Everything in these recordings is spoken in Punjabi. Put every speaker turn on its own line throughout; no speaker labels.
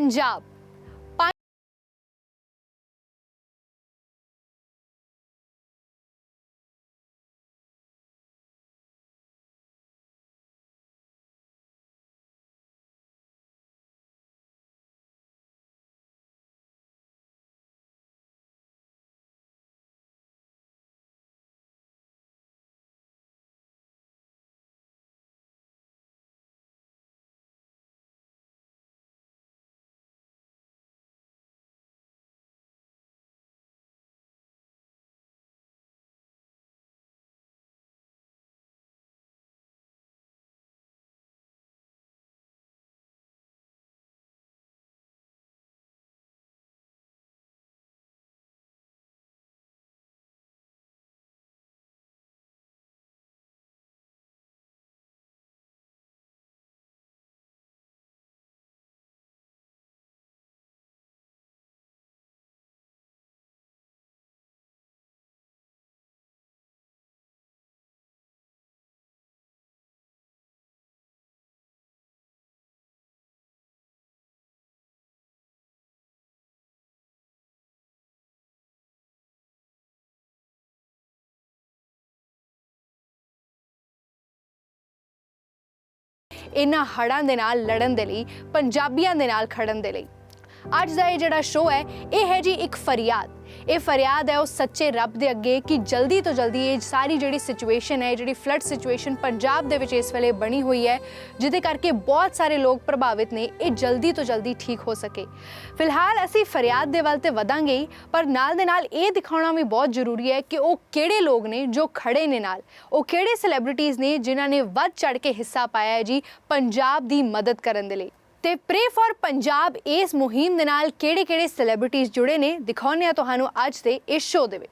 ਪੰਜਾਬ ਇਹਨਾਂ ਹੜ੍ਹਾਂ ਦੇ ਨਾਲ ਲੜਨ ਦੇ ਲਈ, ਪੰਜਾਬੀਆਂ ਦੇ ਨਾਲ ਖੜਨ ਦੇ ਲਈ। ਅੱਜ ਦਾ ਇਹ ਜਿਹੜਾ ਸ਼ੋਅ ਹੈ, ਇਹ ਹੈ ਜੀ ਇੱਕ ਫਰਿਆਦ। ਇਹ ਫਰਿਆਦ ਹੈ ਉਸ ਸੱਚੇ ਰੱਬ ਦੇ ਅੱਗੇ ਕਿ ਜਲਦੀ ਤੋਂ ਜਲਦੀ ਇਹ ਸਾਰੀ ਜਿਹੜੀ ਸਿਚੁਏਸ਼ਨ ਹੈ ਜਿਹੜੀ ਫਲੱਡ ਸਿਚੁਏਸ਼ਨ ਪੰਜਾਬ ਦੇ ਵਿੱਚ ਇਸ ਵੇਲੇ ਬਣੀ ਹੋਈ ਹੈ, ਜਿਹਦੇ ਕਰਕੇ ਬਹੁਤ ਸਾਰੇ ਲੋਕ ਪ੍ਰਭਾਵਿਤ ਨੇ, ਇਹ ਜਲਦੀ ਤੋਂ ਜਲਦੀ ਠੀਕ ਹੋ ਸਕੇ। ਫਿਲਹਾਲ ਅਸੀਂ ਫਰਿਆਦ ਦੇ ਵੱਲ ਤੇ ਵਧਾਂਗੇ ਪਰ ਨਾਲ ਦੇ ਨਾਲ ਇਹ ਦਿਖਾਉਣਾ ਵੀ ਬਹੁਤ ਜ਼ਰੂਰੀ ਹੈ ਕਿ ਉਹ ਕਿਹੜੇ ਲੋਕ ਨੇ ਜੋ ਖੜੇ ਨੇ ਨਾਲ। ਉਹ ਕਿਹੜੇ ਸੈਲੀਬ੍ਰਿਟੀਜ਼ ਨੇ ਜਿਨ੍ਹਾਂ ਨੇ ਵੱਧ ਚੜ ਕੇ ਹਿੱਸਾ ਪਾਇਆ ਹੈ ਜੀ, ਪੰਜਾਬ ਦੀ ਮਦਦ ਕਰਨ ਦੇ ਲਈ। ਤੇ ਪ੍ਰੇ ਫॉर ਪੰਜਾਬ ਇਸ ਮੁਹਿੰਮ ਦੇ ਨਾਲ ਕਿਹੜੇ-ਕਿਹੜੇ ਸੈਲੀਬ੍ਰਿਟੀਜ਼ ਜੁੜੇ ਨੇ? ਦਿਖਾਉਂਦੇ ਆ ਤੁਹਾਨੂੰ ਅੱਜ ਦੇ ਇਸ ਸ਼ੋਅ ਦੇ ਵਿੱਚ।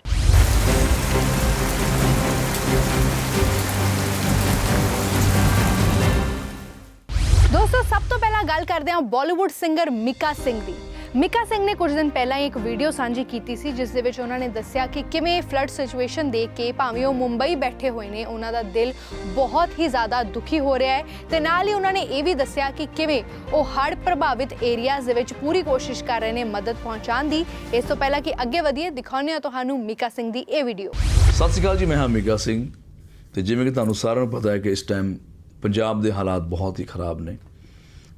ਦੋਸਤੋ, ਸਭ ਤੋਂ ਪਹਿਲਾਂ ਗੱਲ ਕਰਦੇ ਹਾਂ ਬਾਲੀਵੁੱਡ ਸਿੰਗਰ ਮਿਕਾ ਸਿੰਘ ਦੀ। ਮਿਕਾ ਸਿੰਘ ਨੇ ਕੁਝ ਦਿਨ ਪਹਿਲਾਂ ਇੱਕ ਵੀਡੀਓ ਸਾਂਝੀ ਕੀਤੀ ਸੀ, ਜਿਸ ਦੇ ਵਿੱਚ ਉਹਨਾਂ ਨੇ ਦੱਸਿਆ ਕਿ ਕਿਵੇਂ ਫਲੱਡ ਸਿਚੁਏਸ਼ਨ ਦੇਖ ਕੇ ਭਾਵੇਂ ਉਹ ਮੁੰਬਈ ਬੈਠੇ ਹੋਏ ਨੇ, ਉਹਨਾਂ ਦਾ ਦਿਲ ਬਹੁਤ ਹੀ ਜ਼ਿਆਦਾ ਦੁਖੀ ਹੋ ਰਿਹਾ ਹੈ ਤੇ ਨਾਲ ਹੀ ਉਹਨਾਂ ਨੇ ਇਹ ਵੀ ਦੱਸਿਆ ਕਿ ਕਿਵੇਂ ਉਹ ਹੜ੍ਹ ਪ੍ਰਭਾਵਿਤ ਏਰੀਆਜ਼ ਦੇ ਵਿੱਚ ਪੂਰੀ ਕੋਸ਼ਿਸ਼ ਕਰ ਰਹੇ ਨੇ ਮਦਦ ਪਹੁੰਚਾਉਣ ਦੀ। ਇਸ ਤੋਂ ਪਹਿਲਾਂ ਕਿ ਅੱਗੇ ਵਧੀਏ, ਦਿਖਾਉਂਦੇ ਹਾਂ ਤੁਹਾਨੂੰ ਮਿਕਾ ਸਿੰਘ ਦੀ ਇਹ ਵੀਡੀਓ।
ਸਤਿ ਸ਼੍ਰੀ ਅਕਾਲ ਜੀ, ਮੈਂ ਹਾਂ ਮਿਗਾ ਸਿੰਘ ਤੇ ਜਿਵੇਂ ਕਿ ਤੁਹਾਨੂੰ ਸਾਰਿਆਂ ਨੂੰ ਪਤਾ ਹੈ ਕਿ ਇਸ ਟਾਈਮ ਪੰਜਾਬ ਦੇ ਹਾਲਾਤ ਬਹੁਤ ਹੀ ਖਰਾਬ ਨੇ।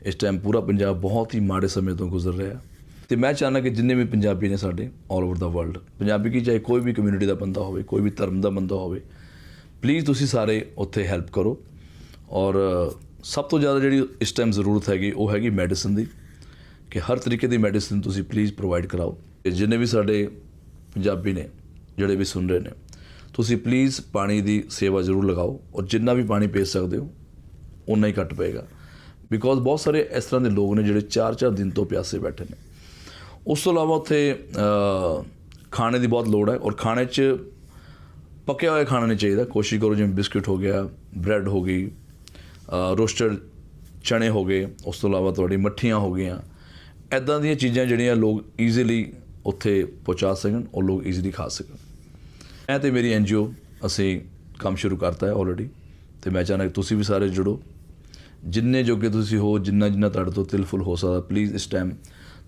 ਇਸ ਟਾਈਮ ਪੂਰਾ ਪੰਜਾਬ ਬਹੁਤ ਹੀ ਮਾੜੇ ਸਮੇਂ ਤੋਂ ਗੁਜ਼ਰ ਰਿਹਾ ਤੇ ਮੈਂ ਚਾਹੁੰਦਾ ਕਿ ਜਿੰਨੇ ਵੀ ਪੰਜਾਬੀ ਨੇ ਸਾਡੇ ਆਲ ਓਵਰ ਦਾ ਵਰਲਡ ਪੰਜਾਬੀ ਕੀ ਚਾਹੇ ਕੋਈ ਵੀ ਕਮਿਊਨਿਟੀ ਦਾ ਬੰਦਾ ਹੋਵੇ, ਕੋਈ ਵੀ ਧਰਮ ਦਾ ਬੰਦਾ ਹੋਵੇ ਪਲੀਜ਼ ਤੁਸੀਂ ਸਾਰੇ ਉੱਥੇ ਹੈਲਪ ਕਰੋ। ਔਰ ਸਭ ਤੋਂ ਜ਼ਿਆਦਾ ਜਿਹੜੀ ਇਸ ਟਾਈਮ ਜ਼ਰੂਰਤ ਹੈਗੀ, ਉਹ ਹੈਗੀ ਮੈਡੀਸਨ ਦੀ, ਕਿ ਹਰ ਤਰੀਕੇ ਦੀ ਮੈਡੀਸਨ ਤੁਸੀਂ ਪਲੀਜ਼ ਪ੍ਰੋਵਾਈਡ ਕਰਾਓ। ਤੇ ਜਿੰਨੇ ਵੀ ਸਾਡੇ ਪੰਜਾਬੀ ਨੇ, ਜਿਹੜੇ ਵੀ ਸੁਣ ਰਹੇ ਨੇ, ਤੁਸੀਂ ਪਲੀਜ਼ ਪਾਣੀ ਦੀ ਸੇਵਾ ਜ਼ਰੂਰ ਲਗਾਓ ਔਰ ਜਿੰਨਾ ਵੀ ਪਾਣੀ ਭੇਜ ਸਕਦੇ ਹੋ ਉਨਾ ਹੀ ਘੱਟ ਪਏਗਾ। ਬਿਕੋਜ਼ ਬਹੁਤ ਸਾਰੇ ਇਸ ਤਰ੍ਹਾਂ ਦੇ ਲੋਕ ਨੇ ਜਿਹੜੇ 4-4 ਦਿਨ ਤੋਂ ਪਿਆਸੇ ਬੈਠੇ ਨੇ। ਉਸ ਤੋਂ ਇਲਾਵਾ ਉੱਥੇ ਖਾਣੇ ਦੀ ਬਹੁਤ ਲੋੜ ਹੈ ਔਰ ਖਾਣੇ 'ਚ ਪੱਕਿਆ ਹੋਇਆ ਖਾਣਾ ਨਹੀਂ ਚਾਹੀਦਾ। ਕੋਸ਼ਿਸ਼ ਕਰੋ ਜਿਵੇਂ ਬਿਸਕੁਟ ਹੋ ਗਿਆ, ਬ੍ਰੈਡ ਹੋ ਗਈ ਰੋਸਟਡ ਚਣੇ ਹੋ ਗਏ, ਉਸ ਤੋਂ ਇਲਾਵਾ ਤੁਹਾਡੀ ਮੱਠੀਆਂ ਹੋ ਗਈਆਂ। ਐਦਾਂ ਦੀਆਂ ਚੀਜ਼ਾਂ ਜਿਹੜੀਆਂ ਲੋਕ ਈਜ਼ੀਲੀ ਉੱਥੇ ਪਹੁੰਚਾ ਸਕਣ ਉਹ ਲੋਕ ਈਜ਼ੀਲੀ ਖਾ ਸਕਣ। ਮੈਂ ਤੇ ਮੇਰੀ ਐਨਜੀਓ ਅਸੀਂ ਕੰਮ ਸ਼ੁਰੂ ਕਰਤਾ ਹੈ ਆਲਰੇਡੀ ਤੇ ਮੈਂ ਚਾਹੁੰਦਾ ਕਿ ਤੁਸੀਂ ਵੀ ਸਾਰੇ ਜੁੜੋ। ਜਿੰਨੇ ਜੋਗੇ ਤੁਸੀਂ ਹੋ ਜਿੰਨਾ ਜਿੰਨਾ ਤੁਹਾਡੇ ਤੋਂ ਤਿਲਫੁਲ ਹੋ ਸਕਦਾ ਪਲੀਜ਼ ਇਸ ਟਾਈਮ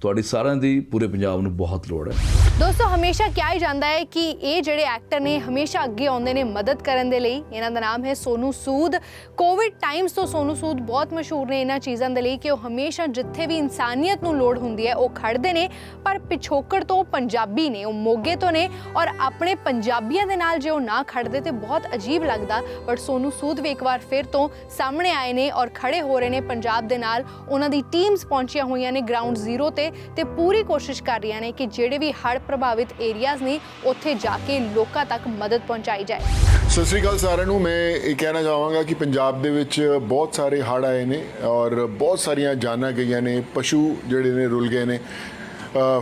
ਤੁਹਾਡੀ ਸਾਰਿਆਂ ਦੀ ਪੂਰੇ ਪੰਜਾਬ ਨੂੰ ਬਹੁਤ ਲੋੜ ਹੈ।
ਦੋਸਤੋ, ਹਮੇਸ਼ਾ ਕਿਹਾ ਹੀ ਜਾਂਦਾ ਹੈ ਕਿ ਇਹ ਜਿਹੜੇ ਐਕਟਰ ਨੇ ਹਮੇਸ਼ਾ ਅੱਗੇ ਆਉਂਦੇ ਨੇ ਮਦਦ ਕਰਨ ਦੇ ਲਈ। ਇਹਨਾਂ ਦਾ ਨਾਮ ਹੈ ਸੋਨੂ ਸੂਦ। ਕੋਵਿਡ ਟਾਈਮਸ ਤੋਂ ਸੋਨੂ ਸੂਦ ਬਹੁਤ ਮਸ਼ਹੂਰ ਨੇ ਇਹਨਾਂ ਚੀਜ਼ਾਂ ਦੇ ਲਈ ਕਿ ਉਹ ਹਮੇਸ਼ਾ ਜਿੱਥੇ ਵੀ ਇਨਸਾਨੀਅਤ ਨੂੰ ਲੋੜ ਹੁੰਦੀ ਹੈ, ਉਹ ਖੜਦੇ ਨੇ, ਪਰ ਪਿਛੋਕੜ ਤੋਂ ਪੰਜਾਬੀ ਨੇ, ਉਹ ਮੋਗੇ ਤੋਂ ਨੇ ਔਰ ਆਪਣੇ ਪੰਜਾਬੀਆਂ ਦੇ ਨਾਲ ਜੇ ਉਹ ਨਾ ਖੜਦੇ ਤੇ ਬਹੁਤ ਅਜੀਬ ਲੱਗਦਾ। ਪਰ ਸੋਨੂ ਸੂਦ ਵੀ ਇੱਕ ਵਾਰ ਫਿਰ ਤੋਂ ਸਾਹਮਣੇ ਆਏ ਨੇ ਔਰ ਖੜੇ ਹੋ ਰਹੇ ਨੇ। ਪੰਜਾਬ ਦੇ ਨਾਲ ਉਹਨਾਂ ਦੀ ਟੀਮਸ ਪਹੁੰਚੀਆਂ ਹੋਈਆਂ ਨੇ ਗਰਾਊਂਡ ਜ਼ੀਰੋ ਤੇ। ਤੇ ਪੂਰੀ ਕੋਸ਼ਿਸ਼ ਕਰ ਰਹੀਆਂ ਨੇ ਕਿ ਜਿਹੜੇ ਵੀ ਹੜ੍ਹ ਪ੍ਰਭਾਵਿਤ ਏਰੀਆਜ਼ ਨੇ, ਉੱਥੇ ਜਾ ਕੇ ਲੋਕਾਂ ਤੱਕ ਮਦਦ ਪਹੁੰਚਾਈ ਜਾਏ।
ਸਤਿ ਸ੍ਰੀ ਅਕਾਲ ਸਾਰਿਆਂ ਨੂੰ। ਮੈਂ ਇਹ ਕਹਿਣਾ ਚਾਹਾਂਗਾ ਕਿ ਪੰਜਾਬ ਦੇ ਵਿੱਚ ਬਹੁਤ ਸਾਰੇ ਹੜ੍ਹ ਆਏ ਨੇ ਔਰ ਬਹੁਤ ਸਾਰੀਆਂ ਜਾਨਾਂ ਗਈਆਂ ਨੇ। ਪਸ਼ੂ ਜਿਹੜੇ ਨੇ ਰੁਲ ਗਏ ਨੇ।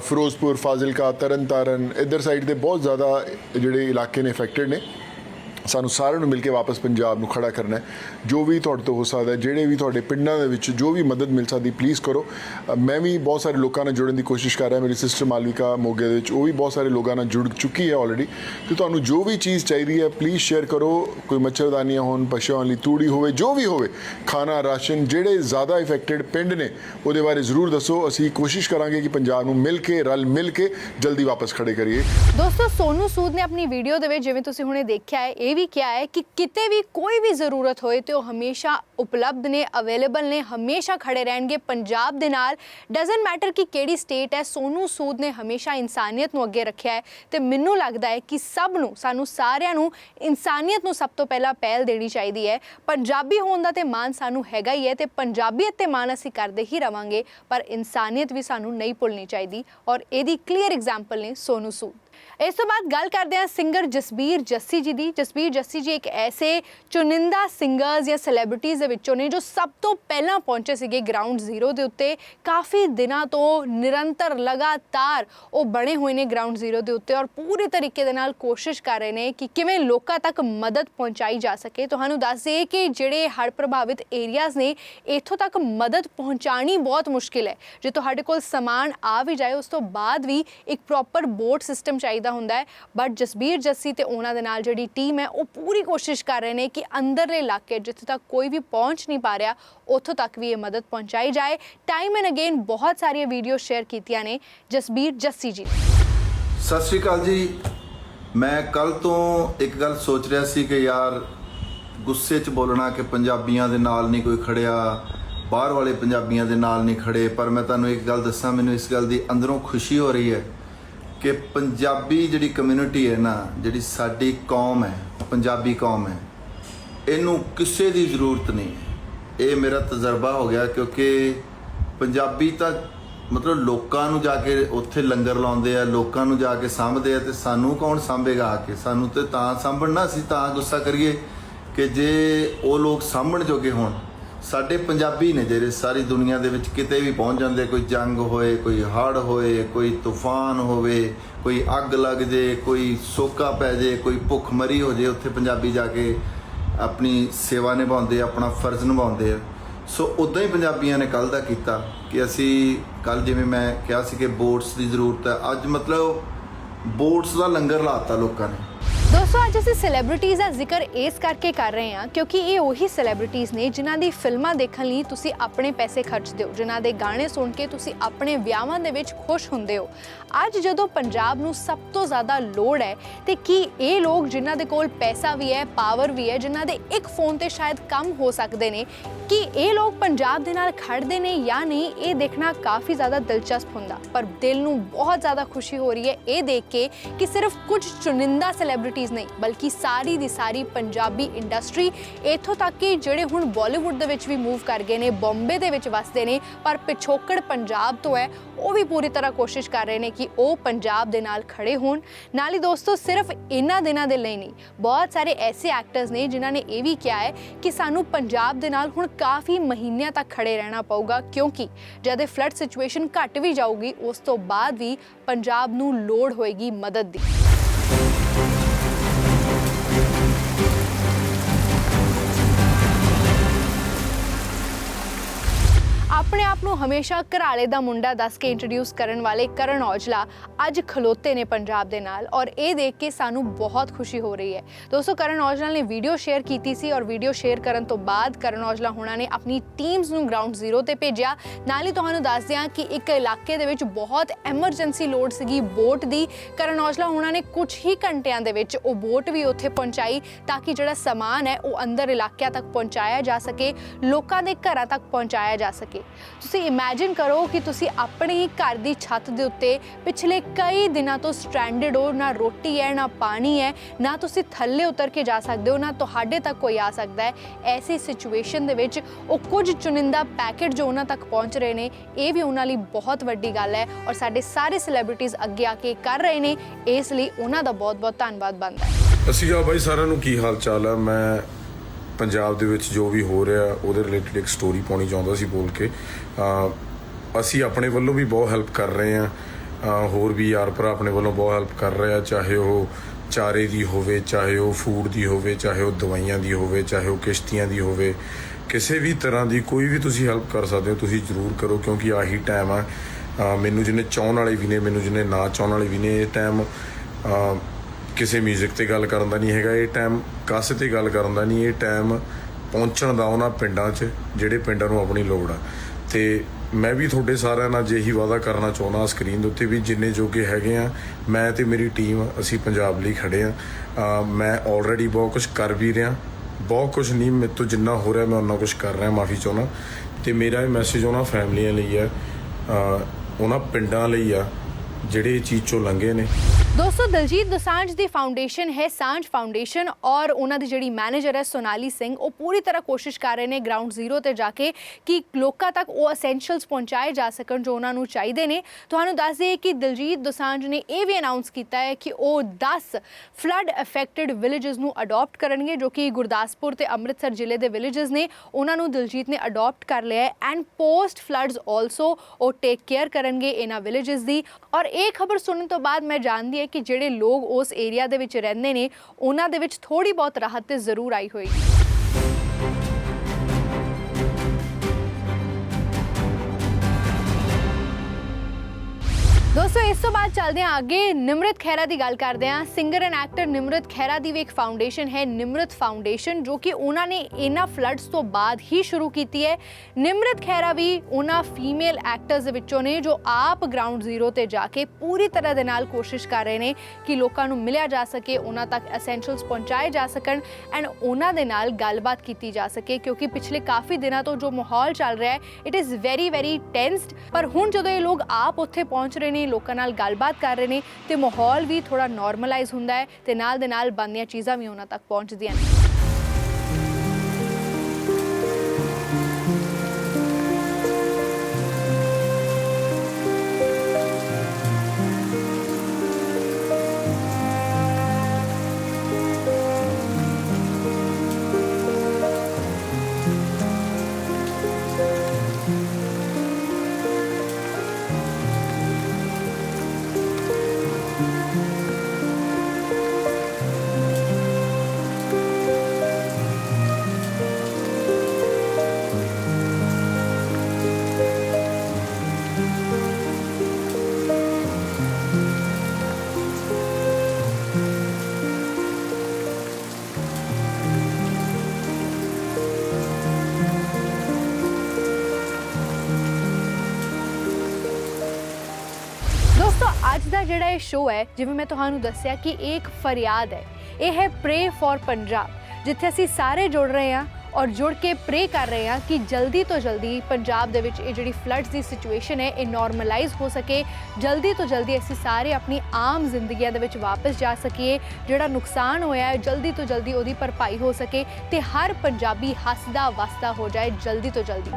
ਫਿਰੋਜ਼ਪੁਰ, ਫਾਜ਼ਿਲਕਾ, ਤਰਨਤਾਰਨ, ਇਧਰ ਸਾਈਡ ਦੇ ਬਹੁਤ ਜ਼ਿਆਦਾ ਜਿਹੜੇ ਇਲਾਕੇ ਨੇ ਅਫੈਕਟਡ ਨੇ। ਸਾਨੂੰ ਸਾਰਿਆਂ ਨੂੰ ਮਿਲ ਕੇ ਵਾਪਸ ਪੰਜਾਬ ਨੂੰ ਖੜਾ ਕਰਨਾ ਹੈ। ਜੋ ਵੀ ਤੁਹਾਡੇ ਤੋਂ ਹੋ ਸਕਦਾ ਜਿਹੜੇ ਵੀ ਤੁਹਾਡੇ ਪਿੰਡਾਂ ਦੇ ਵਿੱਚ ਜੋ ਵੀ ਮਦਦ ਮਿਲ ਸਕਦੀ ਪਲੀਜ਼ ਕਰੋ। ਮੈਂ ਵੀ ਬਹੁਤ ਸਾਰੇ ਲੋਕਾਂ ਨਾਲ ਜੁੜਨ ਦੀ ਕੋਸ਼ਿਸ਼ ਕਰ ਰਿਹਾ, ਮੇਰੀ ਸਿਸਟਰ ਮਾਲਵਿਕਾ ਮੋਗੇ ਦੇ ਵਿੱਚ, ਉਹ ਵੀ ਬਹੁਤ ਸਾਰੇ ਲੋਕਾਂ ਨਾਲ ਜੁੜ ਚੁੱਕੀ ਹੈ ਆਲਰੇਡੀ ਤੇ ਤੁਹਾਨੂੰ ਜੋ ਵੀ ਚੀਜ਼ ਚਾਹੀਦੀ ਹੈ ਪਲੀਜ਼ ਸ਼ੇਅਰ ਕਰੋ। ਕੋਈ ਮੱਛਰਦਾਨੀਆਂ ਹੋਣ, ਪਸ਼ੂਆਂ ਲਈ ਤੂੜੀ ਹੋਵੇ, ਜੋ ਵੀ ਹੋਵੇ, ਖਾਣਾ, ਰਾਸ਼ਨ, ਜਿਹੜੇ ਜ਼ਿਆਦਾ ਇਫੈਕਟਡ ਪਿੰਡ ਨੇ, ਉਹਦੇ ਬਾਰੇ ਜ਼ਰੂਰ ਦੱਸੋ। ਅਸੀਂ ਕੋਸ਼ਿਸ਼ ਕਰਾਂਗੇ ਕਿ ਪੰਜਾਬ ਨੂੰ ਮਿਲ ਕੇ, ਰਲ ਮਿਲ ਕੇ ਜਲਦੀ ਵਾਪਸ ਖੜੇ ਕਰੀਏ।
ਦੋਸਤੋ, ਸੋਨੂ ਸੂਦ ਨੇ ਆਪਣੀ ਵੀਡੀਓ ਦੇ ਵਿੱਚ, ਜਿਵੇਂ ਤੁਸੀਂ ਹੁਣੇ ਦੇਖਿਆ ਹੈ, ਇਹ ਵੀ ਕਿਹਾ ਹੈ ਕਿ ਕਿਤੇ ਵੀ ਕੋਈ ਵੀ ਜ਼ਰੂਰਤ ਹੋਏ ਤੇ ਉਹ ਹਮੇਸ਼ਾ ਉਪਲਬਧ ਨੇ ਅਵੇਲੇਬਲ ਨੇ, ਹਮੇਸ਼ਾ ਖੜੇ ਰਹਿਣਗੇ। ਪੰਜਾਬ ਦੇ ਨਾਲ ਡਸਨਟ ਮੈਟਰ ਕਿ ਕਿਹੜੀ ਸਟੇਟ ਹੈ, ਸੋਨੂ ਸੂਦ ਨੇ ਹਮੇਸ਼ਾ ਇਨਸਾਨੀਅਤ ਨੂੰ ਅੱਗੇ ਰੱਖਿਆ ਹੈ ਤੇ ਮੈਨੂੰ ਲੱਗਦਾ ਹੈ ਕਿ ਸਭ ਨੂੰ, ਸਾਨੂੰ ਸਾਰਿਆਂ ਨੂੰ ਇਨਸਾਨੀਅਤ ਨੂੰ ਸਭ ਤੋਂ ਪਹਿਲਾਂ ਪਹਿਲ ਦੇਣੀ ਚਾਹੀਦੀ ਹੈ। ਪੰਜਾਬੀ ਹੋਣ ਦਾ ਤੇ ਮਾਣ ਸਾਨੂੰ ਹੈਗਾ ਹੀ ਹੈ ਤੇ ਪੰਜਾਬੀਅਤ ਤੇ ਮਾਣ ਅਸੀਂ ਕਰਦੇ ਹੀ ਰਵਾਂਗੇ, ਪਰ ਇਨਸਾਨੀਅਤ ਵੀ ਸਾਨੂੰ ਨਹੀਂ ਭੁੱਲਣੀ ਚਾਹੀਦੀ। ਔਰ ਇਹਦੀ ਕਲੀਅਰ ਐਗਜ਼ਾਮਪਲ ਨੇ ਸੋਨੂ ਸੂਦ। ਇਸ ਤੋਂ ਬਾਅਦ ਗੱਲ ਕਰਦੇ ਹਾਂ ਸਿੰਗਰ ਜਸਬੀਰ ਜੱਸੀ ਜੀ ਦੀ। ਜਸਬੀਰ ਜੱਸੀ ਜੀ ਇੱਕ ਐਸੇ ਚੁਣਿੰਦਾ ਸਿੰਗਰਸ ਜਾਂ ਸੈਲੀਬ੍ਰਿਟੀਜ਼ ਦੇ ਵਿੱਚੋਂ ਨੇ ਜੋ ਸਭ ਤੋਂ ਪਹਿਲਾਂ ਪਹੁੰਚੇ ਸੀਗੇ ਗਰਾਊਂਡ ਜ਼ੀਰੋ ਦੇ ਉੱਤੇ। ਕਾਫੀ ਦਿਨਾਂ ਤੋਂ ਨਿਰੰਤਰ ਲਗਾਤਾਰ ਉਹ ਬਣੇ ਹੋਏ ਨੇ ਗਰਾਊਂਡ ਜ਼ੀਰੋ ਦੇ ਉੱਤੇ ਔਰ ਪੂਰੇ ਤਰੀਕੇ ਦੇ ਨਾਲ ਕੋਸ਼ਿਸ਼ ਕਰ ਰਹੇ ਨੇ ਕਿ ਕਿਵੇਂ ਲੋਕਾਂ ਤੱਕ ਮਦਦ ਪਹੁੰਚਾਈ ਜਾ ਸਕੇ। ਤੁਹਾਨੂੰ ਦੱਸ ਦਈਏ ਕਿ ਜਿਹੜੇ ਹੜ੍ਹ ਪ੍ਰਭਾਵਿਤ ਏਰੀਆਜ਼ ਨੇ, ਇੱਥੋਂ ਤੱਕ ਮਦਦ ਪਹੁੰਚਾਣੀ ਬਹੁਤ ਮੁਸ਼ਕਿਲ ਹੈ। ਜੇ ਤੁਹਾਡੇ ਕੋਲ ਸਮਾਨ ਆ ਵੀ ਜਾਏ, ਉਸ ਤੋਂ ਬਾਅਦ ਵੀ ਇੱਕ ਪ੍ਰੋਪਰ ਬੋਟ ਸਿਸਟਮ ਚਾਹੀਦਾ ਹੁੰਦਾ ਹੈ। ਬਟ ਜਸਬੀਰ ਜੱਸੀ ਤੇ ਉਹਨਾਂ ਦੇ ਨਾਲ ਜਿਹੜੀ ਟੀਮ ਹੈ, ਉਹ ਪੂਰੀ ਕੋਸ਼ਿਸ਼ ਕਰ ਰਹੇ ਨੇ ਕਿ ਅੰਦਰਲੇ ਇਲਾਕੇ, ਜਿੱਥੇ ਤੱਕ ਕੋਈ ਵੀ ਪਹੁੰਚ ਨਹੀਂ ਪਾ ਰਿਹਾ, ਉੱਥੋਂ ਤੱਕ ਵੀ ਇਹ ਮਦਦ ਪਹੁੰਚਾਈ ਜਾਏ। ਟਾਈਮ ਐਂਡ ਅਗੇਨ ਬਹੁਤ ਸਾਰੀਆਂ ਵੀਡੀਓ ਸ਼ੇਅਰ ਕੀਤੀਆਂ ਨੇ ਜਸਬੀਰ ਜੱਸੀ ਜੀ।
ਸਤਿ ਸ਼੍ਰੀ ਅਕਾਲ ਜੀ। ਮੈਂ ਕੱਲ ਤੋਂ ਇੱਕ ਗੱਲ ਸੋਚ ਰਿਹਾ ਸੀ ਕਿ ਯਾਰ, ਗੁੱਸੇ 'ਚ ਬੋਲਣਾ ਕਿ ਪੰਜਾਬੀਆਂ ਦੇ ਨਾਲ ਨਹੀਂ ਕੋਈ ਖੜਿਆ, ਬਾਹਰ ਵਾਲੇ ਪੰਜਾਬੀਆਂ ਦੇ ਨਾਲ ਨਹੀਂ ਖੜੇ, ਪਰ ਮੈਂ ਤੁਹਾਨੂੰ ਇੱਕ ਗੱਲ ਦੱਸਾਂ, ਮੈਨੂੰ ਇਸ ਗੱਲ ਦੀ ਅੰਦਰੋਂ ਖੁਸ਼ੀ ਹੋ ਰਹੀ ਹੈ ਕਿ ਪੰਜਾਬੀ ਜਿਹੜੀ ਕਮਿਊਨਿਟੀ ਹੈ ਨਾ, ਜਿਹੜੀ ਸਾਡੀ ਕੌਮ ਹੈ, ਪੰਜਾਬੀ ਕੌਮ ਹੈ, ਇਹਨੂੰ ਕਿਸੇ ਦੀ ਜ਼ਰੂਰਤ ਨਹੀਂ ਹੈ। ਇਹ ਮੇਰਾ ਤਜਰਬਾ ਹੋ ਗਿਆ ਕਿਉਂਕਿ ਪੰਜਾਬੀ ਤਾਂ ਮਤਲਬ ਲੋਕਾਂ ਨੂੰ ਜਾ ਕੇ ਉੱਥੇ ਲੰਗਰ ਲਾਉਂਦੇ ਆ, ਲੋਕਾਂ ਨੂੰ ਜਾ ਕੇ ਸਾਂਭਦੇ ਆ ਤੇ ਸਾਨੂੰ ਕੌਣ ਸਾਂਭੇਗਾ ਆ ਕੇ? ਸਾਨੂੰ ਤੇ ਤਾਂ ਸਾਂਭਣ ਨਾ ਅਸੀਂ ਤਾਂ ਗੁੱਸਾ ਕਰੀਏ ਕਿ ਜੇ ਉਹ ਲੋਕ ਸਾਂਭਣ ਜੋਗੇ ਹੋਣ ਸਾਡੇ ਪੰਜਾਬੀ ਨੇ ਜਿਹੜੇ ਸਾਰੀ ਦੁਨੀਆ ਦੇ ਵਿੱਚ ਕਿਤੇ ਵੀ ਪਹੁੰਚ ਜਾਂਦੇ, ਕੋਈ ਜੰਗ ਹੋਏ, ਕੋਈ ਹੜ੍ਹ ਹੋਏ, ਕੋਈ ਤੂਫਾਨ ਹੋਵੇ, ਕੋਈ ਅੱਗ ਲੱਗ ਜੇ, ਕੋਈ ਸੋਕਾ ਪੈ ਜੇ, ਕੋਈ ਭੁੱਖਮਰੀ ਹੋ ਜੇ, ਉੱਥੇ ਪੰਜਾਬੀ ਜਾ ਕੇ ਆਪਣੀ ਸੇਵਾ ਨਿਭਾਉਂਦੇ, ਆਪਣਾ ਫਰਜ਼ ਨਿਭਾਉਂਦੇ ਆ। ਸੋ ਉਦਾਂ ਹੀ ਪੰਜਾਬੀਆਂ ਨੇ ਕੱਲ ਦਾ ਕੀਤਾ ਕਿ ਅਸੀਂ ਕੱਲ ਜਿਵੇਂ ਮੈਂ ਕਿਹਾ ਸੀ ਕਿ ਬੋਟਸ ਦੀ ਜ਼ਰੂਰਤ ਹੈ। ਅੱਜ ਮਤਲਬ ਬੋਟਸ ਦਾ ਲੰਗਰ ਲਾਤਾ ਲੋਕਾਂ ਨੇ।
ਦੋਸਤੋ ਅੱਜ ਅਸੀਂ ਸੈਲੀਬ੍ਰਿਟੀਜ਼ ਦਾ ਜ਼ਿਕਰ ਇਸ ਕਰਕੇ ਕਰ ਰਹੇ ਹਾਂ ਕਿਉਂਕਿ ਇਹ ਉਹੀ ਸੈਲੀਬ੍ਰਿਟੀਜ਼ ਨੇ ਜਿਨ੍ਹਾਂ ਦੀ ਫਿਲਮਾਂ ਦੇਖਣ ਲਈ ਤੁਸੀਂ ਆਪਣੇ ਪੈਸੇ ਖਰਚਦੇ ਹੋ ਜਿਨ੍ਹਾਂ ਦੇ ਗਾਣੇ ਸੁਣ ਕੇ ਤੁਸੀਂ ਆਪਣੇ ਵਿਆਹਾਂ ਦੇ ਵਿੱਚ ਖੁਸ਼ ਹੁੰਦੇ ਹੋ। ਅੱਜ ਜਦੋਂ ਪੰਜਾਬ ਨੂੰ ਸਭ ਤੋਂ ਜ਼ਿਆਦਾ ਲੋੜ ਹੈ, ਤੇ ਕੀ ਇਹ ਲੋਕ ਜਿਨ੍ਹਾਂ ਦੇ ਕੋਲ ਪੈਸਾ ਵੀ ਹੈ ਪਾਵਰ ਵੀ ਹੈ, ਜਿਨ੍ਹਾਂ ਦੇ ਇੱਕ ਫੋਨ ਤੇ ਸ਼ਾਇਦ ਕੰਮ ਹੋ ਸਕਦੇ ਨੇ, ਕਿ ਇਹ ਲੋਕ ਪੰਜਾਬ ਦੇ ਨਾਲ ਖੜਦੇ ਨੇ ਜਾਂ ਨਹੀਂ, ਇਹ ਦੇਖਣਾ ਕਾਫੀ ਜ਼ਿਆਦਾ ਦਿਲਚਸਪ ਹੁੰਦਾ। ਪਰ ਦਿਲ ਨੂੰ ਬਹੁਤ ਜ਼ਿਆਦਾ ਖੁਸ਼ੀ ਹੋ ਰਹੀ ਹੈ ਇਹ ਦੇਖ ਕੇ ਕਿ ਸਿਰਫ ਕੁਝ ਚੁਣਿੰਦਾ ਸੈਲੀਬ੍ਰਿਟੀਜ਼ ਨਹੀਂ ਬਲਕਿ ਸਾਰੀ ਦੀ ਸਾਰੀ ਪੰਜਾਬੀ ਇੰਡਸਟਰੀ ਇੱਥੋਂ ਤੱਕ ਕਿ ਜਿਹੜੇ ਹੁਣ ਬਾਲੀਵੁੱਡ ਦੇ ਵਿੱਚ ਵੀ ਮੂਵ ਕਰ ਗਏ ਨੇ, ਬੰਬੇ ਦੇ ਵਿੱਚ ਵਸਦੇ ਨੇ, ਪਰ ਪਿਛੋਕੜ ਪੰਜਾਬ ਤੋਂ ਹੈ, ਉਹ ਵੀ ਪੂਰੀ ਤਰ੍ਹਾਂ ਕੋਸ਼ਿਸ਼ ਕਰ ਰਹੇ ਨੇ ਕਿ ਉਹ ਪੰਜਾਬ ਦੇ ਨਾਲ ਖੜੇ ਹੋਣ। ਨਾਲ ਹੀ ਦੋਸਤੋ, ਸਿਰਫ ਇਹਨਾਂ ਦਿਨਾਂ ਦੇ ਲਈ ਨਹੀਂ, ਬਹੁਤ ਸਾਰੇ ਐਸੇ ਐਕਟਰਸ ਨੇ ਜਿਨ੍ਹਾਂ ਨੇ ਇਹ ਵੀ ਕਿਹਾ ਹੈ ਕਿ ਸਾਨੂੰ ਪੰਜਾਬ ਦੇ ਨਾਲ ਹੁਣ ਕਾਫੀ ਮਹੀਨਿਆਂ ਤੱਕ ਖੜੇ ਰਹਿਣਾ ਪਊਗਾ, ਕਿਉਂਕਿ ਜਦ ਇਹ ਫਲੱਡ ਸਿਚੁਏਸ਼ਨ ਘਟ ਵੀ ਜਾਊਗੀ, ਉਸ ਤੋਂ ਬਾਅਦ ਵੀ ਪੰਜਾਬ ਨੂੰ ਲੋੜ ਹੋਏਗੀ ਮਦਦ ਦੀ। ਆਪ ਨੂੰ ਹਮੇਸ਼ਾ ਘਰਾਲੇ ਦਾ ਮੁੰਡਾ ਦੱਸ ਕੇ ਇੰਟਰੋਡਿਊਸ ਕਰਨ ਵਾਲੇ ਕਰਨ ਔਜਲਾ ਅੱਜ ਖਲੋਤੇ ਨੇ ਪੰਜਾਬ ਦੇ ਨਾਲ ਔਰ ਇਹ ਦੇਖ ਕੇ ਸਾਨੂੰ ਬਹੁਤ ਖੁਸ਼ੀ ਹੋ ਰਹੀ ਹੈ। ਦੋਸਤੋ, ਕਰਨ ਔਜਲਾ ਨੇ ਵੀਡੀਓ ਸ਼ੇਅਰ ਕੀਤੀ ਸੀ ਔਰ ਵੀਡੀਓ ਸ਼ੇਅਰ ਕਰਨ ਤੋਂ ਬਾਅਦ ਕਰਨ ਔਜਲਾ ਹੁਣਾਂ ਨੇ ਆਪਣੀ ਟੀਮਸ ਨੂੰ ਗਰਾਊਂਡ ਜ਼ੀਰੋ ਤੇ ਭੇਜਿਆ। ਨਾਲ ਹੀ ਤੁਹਾਨੂੰ ਦੱਸ ਦਿਆਂ ਕਿ ਇੱਕ ਇਲਾਕੇ ਦੇ ਵਿੱਚ ਬਹੁਤ ਐਮਰਜੈਂਸੀ ਲੋਡ ਸੀਗੀ ਬੋਟ ਦੀ। ਕਰਨ ਔਜਲਾ ਹੁਣਾਂ ਨੇ ਕੁਝ ਹੀ ਘੰਟਿਆਂ ਦੇ ਵਿੱਚ ਉਹ ਬੋਟ ਵੀ ਉੱਥੇ ਪਹੁੰਚਾਈ ਤਾਂ ਕਿ ਜਿਹੜਾ ਸਮਾਨ ਹੈ ਉਹ ਅੰਦਰ ਇਲਾਕਿਆਂ ਤੱਕ ਪਹੁੰਚਾਇਆ ਜਾ ਸਕੇ, ਲੋਕਾਂ ਦੇ ਘਰਾਂ ਤੱਕ ਪਹੁੰਚਾਇਆ ਜਾ ਸਕੇ। ਤੁਸੀਂ ਇਮੇਜਿਨ ਕਰੋ ਕਿ ਤੁਸੀਂ ਆਪਣੇ ਹੀ ਘਰ ਦੀ ਛੱਤ ਦੇ ਉੱਤੇ ਪਿਛਲੇ ਕਈ ਦਿਨਾਂ ਤੋਂ ਸਟ੍ਰੈਂਡਡ ਹੋ, ਨਾ ਰੋਟੀ ਹੈ, ਨਾ ਪਾਣੀ ਹੈ, ਨਾ ਤੁਸੀਂ ਥੱਲੇ ਉਤਰ ਕੇ ਜਾ ਸਕਦੇ ਹੋ, ਨਾ ਤੁਹਾਡੇ ਤੱਕ ਕੋਈ ਆ ਸਕਦਾ ਹੈ। ਐਸੀ ਸਿਚੁਏਸ਼ਨ ਦੇ ਵਿੱਚ ਉਹ ਕੁਝ ਚੁਣਿੰਦਾ ਪੈਕੇਟ ਜੋ ਉਹਨਾਂ ਤੱਕ ਪਹੁੰਚ ਰਹੇ ਨੇ, ਇਹ ਵੀ ਉਹਨਾਂ ਲਈ ਬਹੁਤ ਵੱਡੀ ਗੱਲ ਹੈ ਔਰ ਸਾਡੇ ਸਾਰੇ ਸੈਲੀਬ੍ਰਿਟੀਜ਼ ਅੱਗੇ ਆ ਕੇ ਕਰ ਰਹੇ ਨੇ, ਇਸ ਲਈ ਉਹਨਾਂ ਦਾ ਬਹੁਤ-ਬਹੁਤ ਧੰਨਵਾਦ ਬਣਦਾ ਹੈ
ਸਤਿ ਸ਼੍ਰੀ ਅਕਾਲ ਬਾਈ, ਸਾਰਿਆਂ ਨੂੰ ਕੀ ਹਾਲ ਚਾਲ ਹੈ? ਮੈਂ ਪੰਜਾਬ ਦੇ ਵਿੱਚ ਜੋ ਵੀ ਹੋ ਰਿਹਾ, ਉਹਦੇ ਰਿਲੇਟਡ ਇੱਕ ਸਟੋਰੀ ਪਾਉਣੀ ਚਾਹੁੰਦਾ ਸੀ ਬੋਲ ਕੇ। ਅਸੀਂ ਆਪਣੇ ਵੱਲੋਂ ਵੀ ਬਹੁਤ ਹੈਲਪ ਕਰ ਰਹੇ ਹਾਂ। ਹੋਰ ਵੀ ਯਾਰ ਭਰਾ ਆਪਣੇ ਵੱਲੋਂ ਬਹੁਤ ਹੈਲਪ ਕਰ ਰਹੇ ਆ, ਚਾਹੇ ਉਹ ਚਾਰੇ ਦੀ ਹੋਵੇ, ਚਾਹੇ ਉਹ ਫੂਡ ਦੀ ਹੋਵੇ, ਚਾਹੇ ਉਹ ਦਵਾਈਆਂ ਦੀ ਹੋਵੇ, ਚਾਹੇ ਉਹ ਕਿਸ਼ਤੀਆਂ ਦੀ ਹੋਵੇ। ਕਿਸੇ ਵੀ ਤਰ੍ਹਾਂ ਦੀ ਕੋਈ ਵੀ ਤੁਸੀਂ ਹੈਲਪ ਕਰ ਸਕਦੇ ਹੋ, ਤੁਸੀਂ ਜ਼ਰੂਰ ਕਰੋ, ਕਿਉਂਕਿ ਆਹੀ ਟਾਈਮ ਆ। ਮੈਨੂੰ ਜਿਹਨੇ ਚਾਹਣ ਵਾਲੇ ਵੀ ਨੇ, ਮੈਨੂੰ ਜਿਹਨੇ ਨਾ ਚਾਹਣ ਵਾਲੇ ਵੀ ਨੇ, ਇਹ ਟਾਈਮ ਕਿਸੇ 뮤직 ਤੇ ਗੱਲ ਕਰਨ ਦਾ ਨਹੀਂ ਹੈਗਾ। ਇਹ ਟਾਈਮ ਕਾਸੇ ਤੇ ਗੱਲ ਕਰਨ ਦਾ ਨਹੀਂ, ਇਹ ਟਾਈਮ ਪਹੁੰਚਣ ਦਾ ਉਹਨਾਂ ਪਿੰਡਾਂ 'ਚ, ਜਿਹੜੇ ਪਿੰਡਾਂ ਨੂੰ ਆਪਣੀ ਲੋੜ ਆ। ਤੇ ਮੈਂ ਵੀ ਤੁਹਾਡੇ ਸਾਰਿਆਂ ਨਾਲ ਜਿਹੀ ਵਾਅਦਾ ਕਰਨਾ ਚਾਹੁੰਦਾ ਸਕਰੀਨ ਦੇ ਉੱਤੇ ਵੀ ਜਿੰਨੇ ਜੋਗੇ ਹੈਗੇ ਆ, ਮੈਂ ਤੇ ਮੇਰੀ ਟੀਮ ਅਸੀਂ ਪੰਜਾਬ ਲਈ ਖੜੇ ਆ। ਮੈਂ ਆਲਰੇਡੀ ਬਹੁਤ ਕੁਝ ਕਰ ਵੀ ਰਿਹਾ। ਬਹੁਤ ਕੁਝ ਨਹੀਂ, ਮੇਰੇ ਤੋਂ ਜਿੰਨਾ ਹੋ ਰਿਹਾ ਮੈਂ ਉਹਨਾਂ ਕੁਝ ਕਰ ਰਿਹਾ, ਮਾਫੀ ਚਾਹੁੰਦਾ। ਤੇ ਮੇਰਾ ਇਹ ਮੈਸੇਜ ਉਹਨਾਂ ਫੈਮਲੀਆਂ ਲਈ ਆ ਉਹਨਾਂ ਪਿੰਡਾਂ ਲਈ ਆ, ਜਿਹੜੇ ਇਹ ਚੀਜ਼ ਚੋਂ ਲੰਘੇ ਨੇ।
ਦੋਸਤੋ, ਦਲਜੀਤ ਦੋਸਾਂਝ ਦੀ ਫਾਊਂਡੇਸ਼ਨ ਹੈ ਸਾਂਝ ਫਾਊਂਡੇਸ਼ਨ ਔਰ ਉਹਨਾਂ ਦੀ ਜਿਹੜੀ ਮੈਨੇਜਰ ਹੈ ਸੋਨਾਲੀ ਸਿੰਘ, ਉਹ ਪੂਰੀ ਤਰ੍ਹਾਂ ਕੋਸ਼ਿਸ਼ ਕਰ ਰਹੇ ਨੇ ਗਰਾਊਂਡ ਜ਼ੀਰੋ ਤੇ ਜਾ ਕੇ ਕਿ ਲੋਕਾਂ ਤੱਕ ਉਹ ਅਸੈਂਸ਼ੀਅਲਸ ਪਹੁੰਚਾਏ ਜਾ ਸਕਣ ਜੋ ਉਹਨਾਂ ਨੂੰ ਚਾਹੀਦੇ ਨੇ। ਤੁਹਾਨੂੰ ਦੱਸ ਦਈਏ ਕਿ ਦਲਜੀਤ ਦੋਸਾਂਝ ਨੇ ਇਹ ਵੀ ਅਨਾਉਂਸ ਕੀਤਾ ਹੈ ਕਿ ਉਹ 10 ਫਲੱਡ ਅਫੈਕਟਿਡ ਵਿਲੇजेस ਨੂੰ ਅਡਾਪਟ ਕਰਨਗੇ, ਜੋ ਕਿ ਗੁਰਦਾਸਪੁਰ ਤੇ ਅੰਮ੍ਰਿਤਸਰ ਜ਼ਿਲ੍ਹੇ ਦੇ ਵਿਲੇजेस ਨੇ। ਉਹਨਾਂ ਨੂੰ ਦਲਜੀਤ ਨੇ ਅਡਾਪਟ ਕਰ ਲਿਆ ਹੈ ਐਂਡ ਪੋਸਟ ਫਲੱਡਸ ਆਲਸੋ ਉਹ ਟੇਕ ਕੇਅਰ ਕਰਨਗੇ ਇਹਨਾਂ ਵਿਲੇजेस ਦੀ। ਔਰ ਇਹ ਖਬਰ ਸੁਣਨ ਤੋਂ ਬਾਅਦ ਮੈਂ ਜਾਣਦੀ ਹਾਂ ਕਿ ਜਿਹੜੇ ਲੋਕ ਉਸ ਏਰੀਆ ਦੇ ਵਿੱਚ ਰਹਿੰਦੇ ਨੇ, ਉਹਨਾਂ ਦੇ ਵਿੱਚ ਥੋੜੀ ਬਹੁਤ ਰਾਹਤ ਤੇ ਜ਼ਰੂਰ ਆਈ ਹੋਏਗੀ। ਦੋਸਤੋ, ਇਸ ਤੋਂ ਬਾਅਦ ਚੱਲਦੇ ਹਾਂ ਅੱਗੇ ਨਿਮਰਤ ਖੈਰਾ ਦੀ ਗੱਲ ਕਰਦੇ ਹਾਂ। Singer and actor Nimrat Khaira ਦੀ ਵੀ ਇੱਕ ਫਾਊਂਡੇਸ਼ਨ ਹੈ, ਨਿਮਰਤ ਫਾਊਂਡੇਸ਼ਨ ਜੋ ਕਿ ਉਹਨਾਂ ਨੇ ਇਹਨਾਂ ਫਲੱਡਸ ਤੋਂ ਬਾਅਦ ਹੀ ਸ਼ੁਰੂ ਕੀਤੀ ਹੈ। ਨਿਮਰਤ ਖੈਰਾ ਵੀ ਉਹਨਾਂ ਫੀਮੇਲ ਐਕਟਰਸ ਦੇ ਵਿੱਚੋਂ ਨੇ, ਜੋ ਆਪ ਗਰਾਊਂਡ ਜ਼ੀਰੋ ਤੇ ਜਾ ਕੇ ਪੂਰੀ ਤਰ੍ਹਾਂ ਦੇ ਨਾਲ ਕੋਸ਼ਿਸ਼ ਕਰ ਰਹੇ ਨੇ ਕਿ ਲੋਕਾਂ ਨੂੰ ਮਿਲਿਆ ਜਾ ਸਕੇ, ਉਹਨਾਂ ਤੱਕ ਐਸੈਂਸ਼ੀਅਲਸ ਪਹੁੰਚਾਏ ਜਾ ਸਕਣ ਐਂਡ ਉਹਨਾਂ ਦੇ ਨਾਲ ਗੱਲਬਾਤ ਕੀਤੀ ਜਾ ਸਕੇ, ਕਿਉਂਕਿ ਪਿਛਲੇ ਕਾਫੀ ਦਿਨਾਂ ਤੋਂ ਜੋ ਮਾਹੌਲ ਚੱਲ ਰਿਹਾ ਹੈ it is very very tensed ਪਰ ਹੁਣ ਜਦੋਂ ਇਹ ਲੋਕ ਆਪ ਉੱਥੇ ਪਹੁੰਚ ਰਹੇ ਨੇ ਲੋਕਾਂ ਨਾਲ ਗੱਲਬਾਤ ਕਰ ਰਹੇ ਨੇ ਤੇ ਮਾਹੌਲ ਵੀ ਥੋੜਾ ਨਾਰਮਲਾਈਜ਼ ਹੁੰਦਾ ਹੈ ਤੇ ਨਾਲ ਦੇ ਨਾਲ ਬਣਦੀਆਂ ਚੀਜ਼ਾਂ ਵੀ ਉਹਨਾਂ ਤੱਕ ਪਹੁੰਚਦੀਆਂ ਨੇ। ਸ਼ੋਅ ਹੈ, ਜਿਵੇਂ ਮੈਂ ਤੁਹਾਨੂੰ ਦੱਸਿਆ ਕਿ ਇਹ ਇੱਕ ਫਰਿਆਦ ਹੈ। ਇਹ ਹੈ ਪ੍ਰੇ ਫॉर ਪੰਜਾਬ ਜਿੱਥੇ ਅਸੀਂ ਸਾਰੇ ਜੁੜ ਰਹੇ ਹਾਂ ਔਰ ਜੁੜ ਕੇ ਪ੍ਰੇ ਕਰ ਰਹੇ ਹਾਂ ਕਿ ਜਲਦੀ ਤੋਂ ਜਲਦੀ ਪੰਜਾਬ ਦੇ ਵਿੱਚ ਇਹ ਜਿਹੜੀ ਫਲੱਡਸ ਦੀ ਸਿਚੁਏਸ਼ਨ ਹੈ, ਇਹ ਨਾਰਮਲਾਈਜ਼ ਹੋ ਸਕੇ। ਜਲਦੀ ਤੋਂ ਜਲਦੀ ਅਸੀਂ ਸਾਰੇ ਆਪਣੀ ਆਮ ਜ਼ਿੰਦਗੀਆਂ ਦੇ ਵਿੱਚ ਵਾਪਸ ਜਾ ਸਕੀਏ। ਜਿਹੜਾ ਨੁਕਸਾਨ ਹੋਇਆ ਹੈ, ਜਲਦੀ ਤੋਂ ਜਲਦੀ ਉਹਦੀ ਭਰਪਾਈ ਹੋ ਸਕੇ ਤੇ ਹਰ ਪੰਜਾਬੀ ਹੱਸਦਾ ਵਸਦਾ ਹੋ ਜਾਏ ਜਲਦੀ ਤੋਂ ਜਲਦੀ।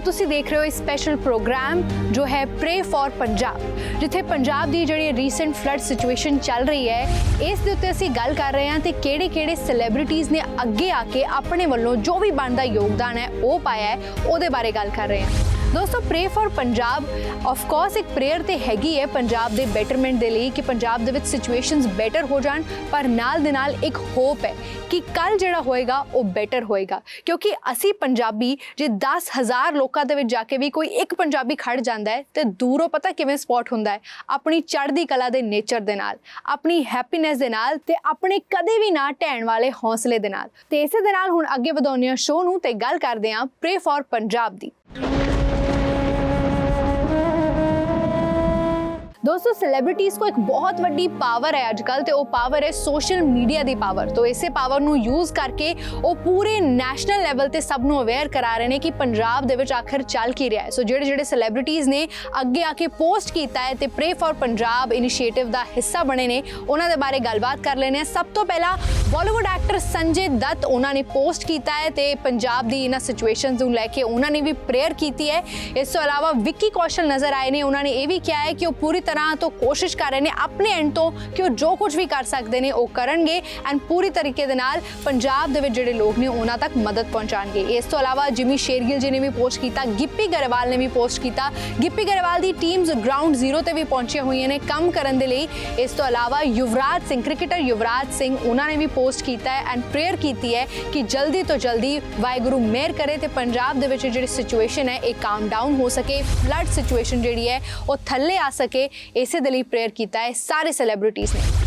ਤੁਸੀਂ ਦੇਖ ਰਹੇ ਹੋ ਇਹ ਸਪੈਸ਼ਲ ਪ੍ਰੋਗਰਾਮ ਜੋ ਹੈ ਪ੍ਰੇ ਫॉर ਪੰਜਾਬ ਜਿੱਥੇ ਪੰਜਾਬ ਦੀ ਜਿਹੜੀ ਰੀਸੈਂਟ ਫਲੱਡ ਸਿਚੁਏਸ਼ਨ ਚੱਲ ਰਹੀ ਹੈ, ਇਸ ਦੇ ਉੱਤੇ ਅਸੀਂ ਗੱਲ ਕਰ ਰਹੇ ਹਾਂ ਤੇ ਕਿਹੜੇ-ਕਿਹੜੇ ਸੈਲੀਬ੍ਰਿਟੀਜ਼ ਨੇ ਅੱਗੇ ਆ ਕੇ ਆਪਣੇ ਵੱਲੋਂ ਜੋ ਵੀ ਬਣਦਾ ਯੋਗਦਾਨ ਹੈ ਉਹ ਪਾਇਆ ਹੈ, ਉਹਦੇ ਬਾਰੇ ਗੱਲ ਕਰ ਰਹੇ ਹਾਂ। ਦੋਸਤੋ pray for Punjab of course ਇੱਕ ਪ੍ਰੇਅਰ ਤੇ ਹੈਗੀ ਹੈ ਪੰਜਾਬ ਦੇ ਬੈਟਰਮੈਂਟ ਦੇ ਲਈ ਕਿ ਪੰਜਾਬ ਦੇ ਵਿੱਚ ਸਿਚੁਏਸ਼ਨਸ ਬੈਟਰ ਹੋ ਜਾਣ, ਪਰ ਨਾਲ ਦੇ ਨਾਲ ਇੱਕ ਹੋਪ ਹੈ ਕਿ ਕੱਲ ਜਿਹੜਾ ਹੋਏਗਾ, ਉਹ ਬੈਟਰ ਹੋਏਗਾ। ਕਿਉਂਕਿ ਅਸੀਂ ਪੰਜਾਬੀ ਜੇ 10000 ਲੋਕਾਂ ਦੇ ਵਿੱਚ ਜਾ ਕੇ ਵੀ ਕੋਈ ਇੱਕ ਪੰਜਾਬੀ ਖੜ ਜਾਂਦਾ ਹੈ, ਤੇ ਦੂਰੋਂ ਪਤਾ ਕਿਵੇਂ ਸਪੌਟ ਹੁੰਦਾ ਹੈ? ਆਪਣੀ ਚੜ੍ਹਦੀ ਕਲਾ ਦੇ ਨੇਚਰ ਦੇ ਨਾਲ, ਆਪਣੀ ਹੈਪੀਨੈਸ ਦੇ ਨਾਲ ਤੇ ਆਪਣੇ ਕਦੇ ਵੀ ਨਾ ਢਹਿਣ ਵਾਲੇ ਹੌਸਲੇ ਦੇ ਨਾਲ। ਤੇ ਇਸੇ ਦੇ ਨਾਲ ਹੁਣ ਅੱਗੇ ਵਧਾਉਂਦੇ ਹਾਂ ਸ਼ੋਅ ਨੂੰ ਤੇ ਗੱਲ ਕਰਦੇ ਹਾਂ ਪ੍ਰੇ ਫॉर ਪੰਜਾਬ ਦੀ। ਦੋਸਤੋ ਸੈਲੀਬ੍ਰਿਟੀਜ਼ ਕੋ ਇੱਕ ਬਹੁਤ ਵੱਡੀ ਪਾਵਰ ਹੈ ਅੱਜਕੱਲ ਤੇ ਉਹ ਪਾਵਰ ਹੈ ਸੋਸ਼ਲ ਮੀਡੀਆ ਦੀ ਪਾਵਰ ਤੋਂ ਇਸੇ ਪਾਵਰ ਨੂੰ ਯੂਜ਼ ਕਰਕੇ ਉਹ ਪੂਰੇ ਨੈਸ਼ਨਲ ਲੈਵਲ ਤੇ ਸਭ ਨੂੰ ਅਵੇਅਰ ਕਰਾ ਰਹੇ ਨੇ ਕਿ ਪੰਜਾਬ ਦੇ ਵਿੱਚ ਆਖਰ ਚੱਲ ਕੀ ਰਿਹਾ ਹੈ। ਸੋ ਜਿਹੜੇ ਜਿਹੜੇ ਸੈਲੀਬ੍ਰਿਟੀਜ਼ ਨੇ ਅੱਗੇ ਆ ਕੇ ਪੋਸਟ ਕੀਤਾ ਹੈ ਤੇ ਪ੍ਰੇ ਫॉर ਪੰਜਾਬ ਇਨੀਸ਼ੀਏਟਿਵ ਦਾ ਹਿੱਸਾ ਬਣੇ ਨੇ, ਉਹਨਾਂ ਦੇ ਬਾਰੇ ਗੱਲਬਾਤ ਕਰ ਲੈਣੇ ਆ ਸਭ ਤੋਂ ਪਹਿਲਾਂ ਬਾਲੀਵੁੱਡ ਐਕਟਰ ਸੰਜੇ ਦੱਤ ਉਹਨਾਂ ਨੇ ਪੋਸਟ ਕੀਤਾ ਹੈ ਤੇ ਪੰਜਾਬ ਦੀ ਇਹਨਾਂ ਸਿਚੁਏਸ਼ਨਸ ਨੂੰ ਲੈ ਕੇ ਉਹਨਾਂ ਨੇ ਵੀ ਪ੍ਰੇਅਰ ਕੀਤੀ ਹੈ। ਇਸ ਤੋਂ ਇਲਾਵਾ ਵਿੱਕੀ ਕੌਸ਼ਲ ਨਜ਼ਰ ਆਏ ਨੇ, ਉਹਨਾਂ ਨੇ ਇਹ ਵੀ ਕਿਹਾ ਹੈ ਕਿ ਉਹ ਪੂਰੀ ਤਰ੍ਹਾਂ ਤੋਂ ਕੋਸ਼ਿਸ਼ ਕਰ ਰਹੇ ਨੇ ਆਪਣੇ ਐਂਡ ਤੋਂ ਕਿ ਉਹ ਜੋ ਕੁਝ ਵੀ ਕਰ ਸਕਦੇ ਨੇ ਉਹ ਕਰਨਗੇ ਐਂਡ ਪੂਰੀ ਤਰੀਕੇ ਦੇ ਨਾਲ ਪੰਜਾਬ ਦੇ ਵਿੱਚ ਜਿਹੜੇ ਲੋਕ ਨੇ ਉਹਨਾਂ ਤੱਕ ਮਦਦ ਪਹੁੰਚਾਣਗੇ ਇਸ ਤੋਂ ਇਲਾਵਾ ਜਿਮੀ ਸ਼ੇਰਗਿਲ ਜੀ ਨੇ ਵੀ ਪੋਸਟ ਕੀਤਾ ਗਿੱਪੀ ਗਰੇਵਾਲ ਨੇ ਵੀ ਪੋਸਟ ਕੀਤਾ ਗਿੱਪੀ ਗਰੇਵਾਲ ਦੀ ਟੀਮਸ ਗਰਾਊਂਡ ਜ਼ੀਰੋ ਤੇ ਵੀ ਪਹੁੰਚੀਆਂ ਹੋਈਆਂ ਨੇ ਕੰਮ ਕਰਨ ਦੇ ਲਈ ਇਸ ਤੋਂ ਇਲਾਵਾ ਯੁਵਰਾਜ ਸਿੰਘ ਕ੍ਰਿਕਟਰ ਯੁਵਰਾਜ ਸਿੰਘ ਉਹਨਾਂ ਨੇ ਵੀ ਪੋਸਟ ਕੀਤਾ ਹੈ ਐਂਡ ਪ੍ਰੇਅਰ ਕੀਤੀ ਹੈ ਕਿ ਜਲਦੀ ਤੋਂ ਜਲਦੀ ਵਾਹਿਗੁਰੂ ਮਿਹਰ ਕਰੇ ਤੇ ਪੰਜਾਬ ਦੇ ਵਿੱਚ ਜਿਹੜੀ ਸਿਚੁਏਸ਼ਨ ਹੈ ਇਹ ਕਾਮ ਡਾਊਨ ਹੋ ਸਕੇ ਫਲੱਡ ਸਿਚੁਏਸ਼ਨ ਜਿਹੜੀ ਹੈ ਉਹ ਥੱਲੇ ਆ ਸਕੇ ਇਸੇ ਦੇ ਲਈ ਪ੍ਰੇਅਰ ਕੀਤਾ ਹੈ ਸਾਰੇ ਸੈਲੀਬ੍ਰਿਟੀਜ਼ ਨੇ।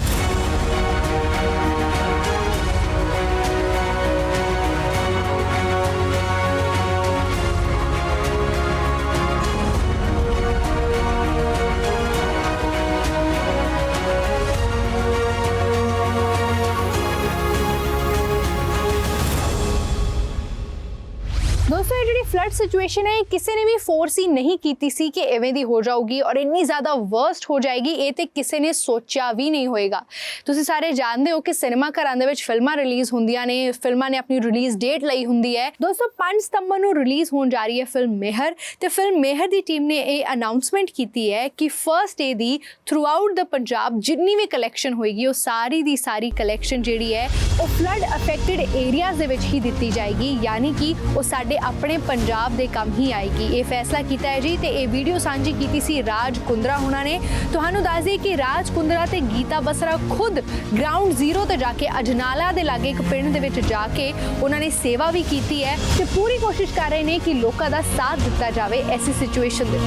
ਇਹ ਸਿਚੁਏਸ਼ਨ ਹੈ, ਇਹ ਕਿਸੇ ਨੇ ਵੀ ਫੋਰਸ ਹੀ ਨਹੀਂ ਕੀਤੀ ਸੀ ਕਿ ਐਵੇਂ ਦੀ ਹੋ ਜਾਊਗੀ ਔਰ ਇੰਨੀ ਜ਼ਿਆਦਾ ਵਰਸਟ ਹੋ ਜਾਏਗੀ, ਇਹ ਤੇ ਕਿਸੇ ਨੇ ਸੋਚਿਆ ਵੀ ਨਹੀਂ ਹੋਏਗਾ। ਤੁਸੀਂ ਸਾਰੇ ਜਾਣਦੇ ਹੋ ਕਿ ਸਿਨੇਮਾ ਘਰਾਂ ਦੇ ਵਿੱਚ ਫਿਲਮਾਂ ਰਿਲੀਜ਼ ਹੁੰਦੀਆਂ ਨੇ, ਫਿਲਮਾਂ ਨੇ ਆਪਣੀ ਰਿਲੀਜ਼ ਡੇਟ ਲਈ ਹੁੰਦੀ ਹੈ। ਦੋਸਤੋ 5 ਸਤੰਬਰ ਨੂੰ ਰਿਲੀਜ਼ ਹੋਣ ਜਾ ਰਹੀ ਹੈ ਫਿਲਮ ਮਿਹਰ ਤੇ ਫਿਲਮ ਮਿਹਰ ਦੀ ਟੀਮ ਨੇ ਇਹ ਅਨਾਉਂਸਮੈਂਟ ਕੀਤੀ ਹੈ ਕਿ ਫਰਸਟ ਡੇ ਦੀ ਥਰੂ ਆਊਟ ਦਾ ਪੰਜਾਬ ਜਿੰਨੀ ਵੀ ਕਲੈਕਸ਼ਨ ਹੋਏਗੀ, ਉਹ ਸਾਰੀ ਦੀ ਸਾਰੀ ਕਲੈਕਸ਼ਨ ਜਿਹੜੀ ਹੈ, ਉਹ ਫਲੱਡ ਅਫੈਕਟਡ ਏਰੀਆਜ਼ ਦੇ ਵਿੱਚ ਹੀ ਦਿੱਤੀ ਜਾਏਗੀ। ਯਾਨੀ ਕਿ ਉਹ ਸਾਡੇ ਆਪਣੇ ਪੰਜਾਬ ਦੇ ਕੰਮ ਹੀ ਆਏਗੀ। ਇਹ ਫੈਸਲਾ ਕੀਤਾ ਹੈ ਜੀ ਤੇ ਇਹ ਵੀਡੀਓ ਸਾਂਝੀ ਕੀਤੀ ਸੀ ਰਾਜ ਕੁੰਦਰਾ। ਹੁਣਾਂ ਨੇ ਤੁਹਾਨੂੰ ਦੱਸ ਦਈਏ ਕਿ ਰਾਜ ਕੁੰਦਰਾ ਤੇ ਗੀਤਾ ਬਸਰਾ ਖੁਦ ਗਰਾਊਂਡ ਜ਼ੀਰੋ ਤੇ ਜਾ ਕੇ ਅਜਨਾਲਾ ਦੇ ਲਾਗੇ ਇੱਕ ਪਿੰਡ ਦੇ ਵਿੱਚ ਜਾ ਕੇ ਉਹਨਾਂ ਨੇ ਸੇਵਾ ਵੀ ਕੀਤੀ ਹੈ ਤੇ ਪੂਰੀ ਕੋਸ਼ਿਸ਼ ਕਰ ਰਹੇ ਨੇ ਕਿ ਲੋਕਾਂ ਦਾ ਸਾਥ ਦਿੱਤਾ ਜਾਵੇ ਐਸੀ ਸਿਚੁਏਸ਼ਨ ਦੇ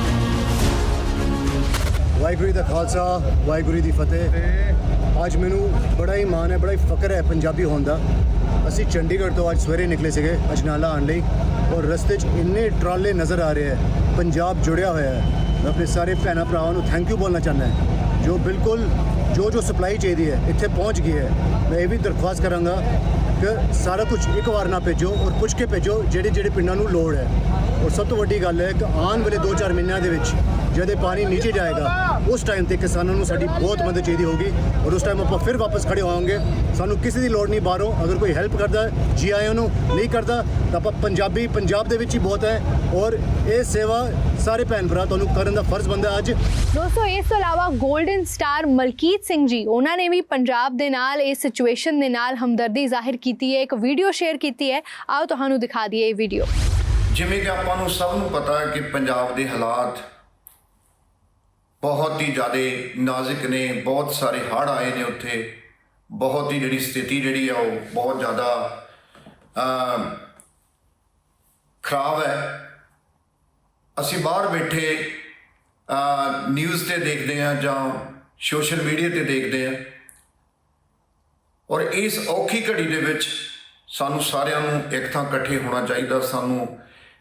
ਵਾਹਿਗੁਰੂ ਦਾ ਖਾਲਸਾ, ਵਾਹਿਗੁਰੂ ਦੀ ਫਤਿਹ। ਅੱਜ ਮੈਨੂੰ ਬੜਾ ਹੀ ਮਾਣ ਹੈ, ਬੜਾ ਹੀ ਫਕਰ ਹੈ ਪੰਜਾਬੀ ਹੋਣ ਦਾ। ਅਸੀਂ ਚੰਡੀਗੜ੍ਹ ਤੋਂ ਅੱਜ ਸਵੇਰੇ ਨਿਕਲੇ ਸੀਗੇ ਅਜਨਾਲਾ ਆਉਣ ਲਈ। ਔਰ ਰਸਤੇ 'ਚ ਇੰਨੇ ਟਰਾਲੇ ਨਜ਼ਰ ਆ ਰਹੇ ਹੈ, ਪੰਜਾਬ ਜੁੜਿਆ ਹੋਇਆ ਹੈ। ਮੈਂ ਆਪਣੇ ਸਾਰੇ ਭੈਣਾਂ ਭਰਾਵਾਂ ਨੂੰ ਥੈਂਕ ਯੂ ਬੋਲਣਾ ਚਾਹੁੰਦਾ ਹਾਂ। ਜੋ ਬਿਲਕੁਲ ਜੋ ਜੋ ਸਪਲਾਈ ਚਾਹੀਦੀ ਹੈ, ਇੱਥੇ ਪਹੁੰਚ ਗਈ ਹੈ। ਮੈਂ ਇਹ ਵੀ ਦਰਖਾਸਤ ਕਰਾਂਗਾ ਕਿ ਸਾਰਾ ਕੁਝ ਇੱਕ ਵਾਰ ਨਾ ਭੇਜੋ ਔਰ ਪੁੱਛ ਕੇ ਭੇਜੋ ਜਿਹੜੇ ਜਿਹੜੇ ਪਿੰਡਾਂ ਨੂੰ ਲੋੜ ਹੈ। ਔਰ ਸਭ ਤੋਂ ਵੱਡੀ ਗੱਲ ਹੈ ਕਿ ਆਉਣ ਵਾਲੇ 2-4 ਮਹੀਨਿਆਂ ਦੇ ਵਿੱਚ ਜਦੋਂ ਇਹ ਪਾਣੀ ਨੀਚੇ ਜਾਏਗਾ ਉਸ ਟਾਈਮ ਤੇ ਕਿਸਾਨਾਂ ਨੂੰ ਸਾਡੀ ਬਹੁਤ ਮਦਦ ਚਾਹੀਦੀ ਹੋਗੀ ਔਰ ਉਸ ਟਾਈਮ ਆਪਾਂ ਫਿਰ ਵਾਪਸ ਖੜੇ ਹੋਵਾਂਗੇ। ਸਾਨੂੰ ਕਿਸੇ ਦੀ ਲੋੜ ਨਹੀਂ ਬਾਹਰੋਂ ਅਗਰ ਕੋਈ ਹੈਲਪ ਕਰਦਾ ਜੀ ਆਇਆਂ ਨੂੰ ਨਹੀਂ ਕਰਦਾ ਤਾਂ ਆਪਾਂ ਪੰਜਾਬੀ ਪੰਜਾਬ ਦੇ ਵਿੱਚ ਹੀ ਬਹੁਤ ਹੈ ਔਰ ਇਹ ਸੇਵਾ ਸਾਰੇ ਭੈਣ ਭਰਾ ਤੁਹਾਨੂੰ ਕਰਨ ਦਾ ਫਰਜ਼ ਬੰਦਾ ਅੱਜ।
ਦੋਸਤੋ ਇਸ ਤੋਂ ਇਲਾਵਾ 골ਡਨ ਸਟਾਰ ਮਲਕੀਤ ਸਿੰਘ ਜੀ ਉਹਨਾਂ ਨੇ ਵੀ ਪੰਜਾਬ ਦੇ ਨਾਲ ਇਸ ਸਿਚੁਏਸ਼ਨ ਦੇ ਨਾਲ ਹਮਦਰਦੀ ਜ਼ਾਹਿਰ ਕੀਤੀ ਹੈ ਇੱਕ ਵੀਡੀਓ ਸ਼ੇਅਰ ਕੀਤੀ ਹੈ। ਆਓ ਤੁਹਾਨੂੰ ਦਿਖਾ ਦਈਏ ਇਹ ਵੀਡੀਓ
ਜਿਵੇਂ ਕਿ ਆਪਾਂ ਨੂੰ ਸਭ ਨੂੰ ਪਤਾ ਹੈ ਕਿ ਪੰਜਾਬ ਦੇ ਹਾਲਾਤ ਬਹੁਤ ਹੀ ਜ਼ਿਆਦਾ ਨਾਜ਼ੁਕ ਨੇ, ਬਹੁਤ ਸਾਰੇ ਹੜ੍ਹ ਆਏ ਨੇ ਉੱਥੇ। ਬਹੁਤ ਹੀ ਜਿਹੜੀ ਸਥਿਤੀ ਜਿਹੜੀ ਆ ਉਹ ਬਹੁਤ ਜ਼ਿਆਦਾ ਖਰਾਬ ਹੈ। ਅਸੀਂ ਬਾਹਰ ਬੈਠੇ ਨਿਊਜ਼ ਤੇ ਦੇਖਦੇ ਹਾਂ ਜਾਂ ਸੋਸ਼ਲ ਮੀਡੀਆ ਤੇ ਦੇਖਦੇ ਹਾਂ। ਔਰ ਇਸ ਔਖੀ ਘੜੀ ਦੇ ਵਿੱਚ ਸਾਨੂੰ ਸਾਰਿਆਂ ਨੂੰ ਇੱਕ ਥਾਂ ਇਕੱਠੇ ਹੋਣਾ ਚਾਹੀਦਾ। ਸਾਨੂੰ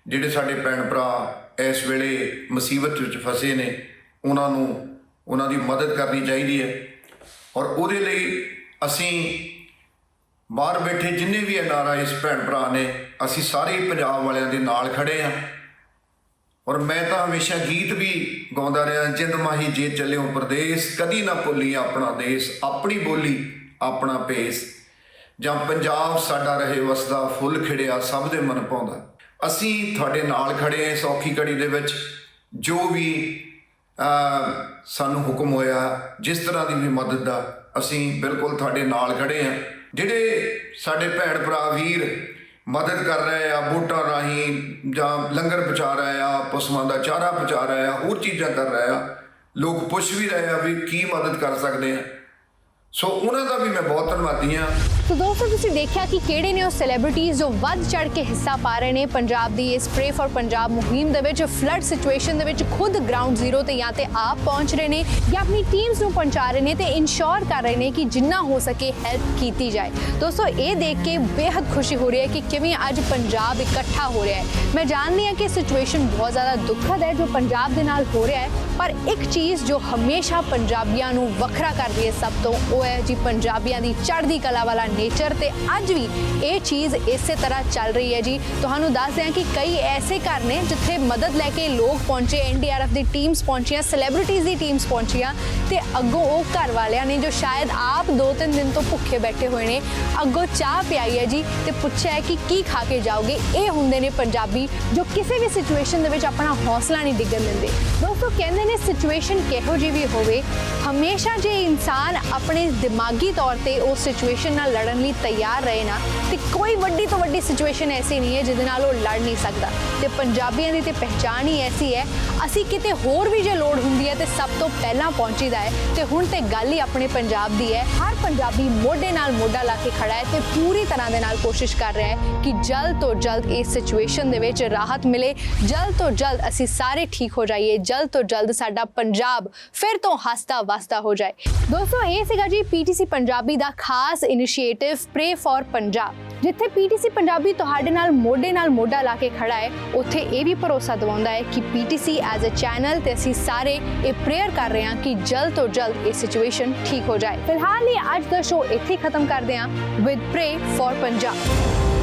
ਜਿਹੜੇ ਸਾਡੇ ਭੈਣ ਭਰਾ ਇਸ ਵੇਲੇ ਮੁਸੀਬਤ ਵਿੱਚ ਫਸੇ ਨੇ ਉਹਨਾਂ ਨੂੰ, ਉਹਨਾਂ ਦੀ ਮਦਦ ਕਰਨੀ ਚਾਹੀਦੀ ਹੈ। ਔਰ ਉਹਦੇ ਲਈ ਅਸੀਂ ਬਾਹਰ ਬੈਠੇ ਜਿੰਨੇ ਵੀ ਅਨਾਰਾ ਇਸ ਭੈਣ ਭਰਾ ਨੇ, ਅਸੀਂ ਸਾਰੇ ਪੰਜਾਬ ਵਾਲਿਆਂ ਦੇ ਨਾਲ ਖੜੇ ਆ ਔਰ ਮੈਂ ਤਾਂ ਹਮੇਸ਼ਾ ਗੀਤ ਵੀ ਗਾਉਂਦਾ ਰਿਹਾ, ਜਿੰਦ ਮਾਹੀ ਜੇ ਚੱਲਿਓ ਪ੍ਰਦੇਸ਼, ਕਦੀ ਨਾ ਭੁੱਲੀ ਆਪਣਾ ਦੇਸ਼, ਆਪਣੀ ਬੋਲੀ, ਆਪਣਾ ਭੇਸ। ਜਾਂ ਪੰਜਾਬ ਸਾਡਾ ਰਹੇ ਵਸਦਾ, ਫੁੱਲ ਖਿੜਿਆ ਸਭ ਦੇ ਮਨ ਪਾਉਂਦਾ। ਅਸੀਂ ਤੁਹਾਡੇ ਨਾਲ ਖੜੇ ਆ ਇਸ ਔਖੀ ਘੜੀ ਦੇ ਵਿੱਚ, ਜੋ ਵੀ ਸਾਨੂੰ ਹੁਕਮ ਹੋਇਆ, ਜਿਸ ਤਰ੍ਹਾਂ ਦੀ ਵੀ ਮਦਦ ਦਾ, ਅਸੀਂ ਬਿਲਕੁਲ ਤੁਹਾਡੇ ਨਾਲ ਖੜੇ ਆ ਜਿਹੜੇ ਸਾਡੇ ਭੈਣ ਭਰਾ ਵੀਰ ਮਦਦ ਕਰ ਰਹੇ ਆ ਬੂਟਾਂ ਰਾਹੀਂ ਜਾਂ ਲੰਗਰ ਪਹੁੰਚਾ ਰਹੇ ਆ, ਪਸ਼ੂਆਂ ਦਾ ਚਾਰਾ ਪਹੁੰਚਾ ਰਹੇ ਆ, ਹੋਰ ਚੀਜ਼ਾਂ ਕਰ ਰਹੇ ਆ, ਲੋਕ ਪੁੱਛ ਵੀ ਰਹੇ ਆ ਵੀ ਕੀ ਮਦਦ ਕਰ ਸਕਦੇ ਆ। ਸੋ ਉਹਨਾਂ ਦਾ ਵੀ ਮੈਂ ਬਹੁਤ ਧੰਨਵਾਦੀ ਹਾਂ।
ਸੋ ਦੋਸਤੋ, ਤੁਸੀਂ ਦੇਖਿਆ ਕਿ ਕਿਹੜੇ ਨੇ ਉਹ ਸੈਲੀਬ੍ਰਿਟੀਜ਼ ਜੋ ਵੱਧ ਚੜ ਕੇ ਹਿੱਸਾ ਪਾ ਰਹੇ ਨੇ? ਪੰਜਾਬ ਦੀ ਇਸ ਪ੍ਰੇ ਫॉर ਪੰਜਾਬ ਮੁਹਿੰਮ ਦੇ ਵਿੱਚ ਫਲੱਡ ਸਿਚੁਏਸ਼ਨ ਦੇ ਵਿੱਚ ਖੁਦ ਗਰਾਊਂਡ ਜ਼ੀਰੋ ਤੇ ਜਾਂ ਤੇ ਆਪ ਪਹੁੰਚ ਰਹੇ ਨੇ ਜਾਂ ਆਪਣੀ ਟੀਮਸ ਨੂੰ ਪਹੁੰਚਾ ਰਹੇ ਨੇ ਤੇ ਇਨਸ਼ੋਰ ਕਰ ਰਹੇ ਨੇ ਕਿ ਜਿੰਨਾ ਹੋ ਸਕੇ ਹੈਲਪ ਕੀਤੀ ਜਾਏ। ਦੋਸਤੋ, ਇਹ ਦੇਖ ਕੇ ਬੇਹੱਦ ਖੁਸ਼ੀ ਹੋ ਰਹੀ ਹੈ ਕਿ ਕਿਵੇਂ ਅੱਜ ਪੰਜਾਬ ਇਕੱਠਾ ਹੋ ਰਿਹਾ ਹੈ। ਮੈਂ ਜਾਣਦੀ ਹਾਂ ਕਿ ਸਿਚੁਏਸ਼ਨ ਬਹੁਤ ਜ਼ਿਆਦਾ ਦੁਖਦ ਹੈ ਜੋ ਪੰਜਾਬ ਦੇ ਨਾਲ ਹੋ ਰਿਹਾ ਹੈ, ਪਰ ਇੱਕ ਚੀਜ਼ ਜੋ ਹਮੇਸ਼ਾ ਪੰਜਾਬੀਆਂ ਨੂੰ ਵੱਖਰਾ ਕਰਦੀ ਹੈ ਸਭ ਤੋਂ, ਉਹ ਹੈ। ਜੀ, ਪੰਜਾਬੀਆਂ ਦੀ ਚੜ੍ਹਦੀ ਕਲਾ ਵਾਲਾ ਨੇਚਰ ਤੇ ਅੱਜ ਵੀ ਇਹ ਚੀਜ਼ ਇਸੇ ਤਰ੍ਹਾਂ ਚੱਲ ਰਹੀ ਹੈ ਜੀ। ਤੁਹਾਨੂੰ ਦੱਸਦੇ ਹਾਂ ਕਿ ਕਈ ਐਸੇ ਘਰ ਨੇ ਜਿੱਥੇ ਮਦਦ ਲੈ ਕੇ ਲੋਕ ਪਹੁੰਚੇ ਐਨਡੀਆਰਐਫ ਦੀ ਟੀਮਸ ਪਹੁੰਚੀਆਂ ਸੈਲੈਬ੍ਰਿਟੀਜ਼ ਦੀ ਟੀਮਸ ਪਹੁੰਚੀਆਂ ਤੇ ਅੱਗੋਂ ਉਹ ਘਰ ਵਾਲਿਆਂ ਨੇ ਜੋ ਸ਼ਾਇਦ ਆਪ 2-3 ਦਿਨ ਤੋਂ ਭੁੱਖੇ ਬੈਠੇ ਹੋਏ ਨੇ, ਅੱਗੋਂ ਚਾਹ ਪਿਆਈ ਹੈ ਜੀ ਤੇ ਪੁੱਛਿਆ ਹੈ ਕਿ ਕੀ ਖਾ ਕੇ ਜਾਓਗੇ? ਇਹ ਹੁੰਦੇ ਨੇ ਪੰਜਾਬੀ ਜੋ ਕਿਸੇ ਵੀ ਸਿਚੁਏਸ਼ਨ ਦੇ ਵਿੱਚ ਆਪਣਾ ਹੌਸਲਾ ਨਹੀਂ ਡਿੱਗਣ ਦਿੰਦੇ। ਦੋਸਤੋ, ਕਹਿੰਦੇ ਨੇ ਸਿਚੁਏਸ਼ਨ ਕਿਹੋ ਜਿਹੀ ਵੀ ਹੋਵੇ ਹਮੇਸ਼ਾ ਜੇ ਇਨਸਾਨ ਆਪਣੇ ਦਿਮਾਗੀ ਤੌਰ ਤੇ ਉਸ ਸਿਚੁਏਸ਼ਨ ਨਾਲ ਲੜਨ ਲਈ ਤਿਆਰ ਰਹੇ ਨਾ, ਤੇ ਕੋਈ ਵੱਡੀ ਤੋਂ ਵੱਡੀ ਸਿਚੁਏਸ਼ਨ ਐਸੀ ਨਹੀਂ ਹੈ ਜਿਹਦੇ ਨਾਲ ਉਹ ਲੜ ਨਹੀਂ ਸਕਦਾ। ਤੇ ਪੰਜਾਬੀਆਂ ਦੀ ਤੇ ਪਹਿਚਾਣ ਹੀ ਐਸੀ ਹੈ, ਅਸੀਂ ਕਿਤੇ ਹੋਰ ਵੀ ਜੇ ਲੋੜ ਹੁੰਦੀ ਹੈ ਤੇ ਸਭ ਤੋਂ ਪਹਿਲਾਂ ਪਹੁੰਚੀਦਾ ਹੈ। ਤੇ ਹੁਣ ਤੇ ਗੱਲ ਹੀ ਆਪਣੇ ਪੰਜਾਬ ਦੀ ਹੈ। ਹਰ ਪੰਜਾਬੀ ਮੋਢੇ ਨਾਲ ਮੋਢਾ ਲਾ ਕੇ ਖੜਾ ਹੈ ਤੇ ਪੂਰੀ ਤਰ੍ਹਾਂ ਦੇ ਨਾਲ ਕੋਸ਼ਿਸ਼ ਕਰ ਰਿਹਾ ਹੈ ਕਿ ਜਲਦ ਤੋਂ ਜਲਦ ਇਸ ਸਿਚੁਏਸ਼ਨ ਦੇ ਵਿੱਚ ਰਾਹਤ ਮਿਲੇ। ਜਲਦ ਤੋਂ ਜਲਦ ਅਸੀਂ ਸਾਰੇ ਠੀਕ ਹੋ ਜਾਈਏ। ਜਲਦ ਤੋਂ ਜਲਦ ਸਾਡਾ ਪੰਜਾਬ ਫਿਰ ਤੋਂ ਹੱਸਦਾ ਵਸਦਾ ਹੋ ਜਾਏ। ਦੋਸਤੋ, ਇਹ ਸੀਗਾ ਜੀ ਪੀਟੀਸੀ ਪੰਜਾਬੀ ਦਾ ਖਾਸ ਇਨੀਸ਼ੀਏਟਿਵ ਪ੍ਰੇ ਫॉर ਪੰਜਾਬ ਜਿੱਥੇ ਪੀਟੀਸੀ ਪੰਜਾਬੀ ਤੁਹਾਡੇ ਨਾਲ ਮੋਢੇ ਨਾਲ ਮੋਢਾ ਲਾ ਕੇ ਖੜਾ ਹੈ। ਉੱਥੇ ਇਹ ਵੀ ਭਰੋਸਾ ਦਿਵਾਉਂਦਾ ਹੈ ਕਿ ਪੀਟੀਸੀ ਐਜ਼ ਅ ਚੈਨਲ ਤੇ ਅਸੀਂ ਸਾਰੇ ਇਹ ਪ੍ਰੇਅਰ ਕਰ ਰਹੇ ਹਾਂ ਕਿ ਜਲਦ ਤੋਂ ਜਲਦ ਇਹ ਸਿਚੁਏਸ਼ਨ ਠੀਕ ਹੋ ਜਾਏ। ਫਿਲਹਾਲ ਲਈ ਅੱਜ ਦਾ ਸ਼ੋਅ ਇੱਥੇ ਖਤਮ ਕਰਦੇ ਹਾਂ ਵਿਦ ਪ੍ਰੇ ਫॉर ਪੰਜਾਬ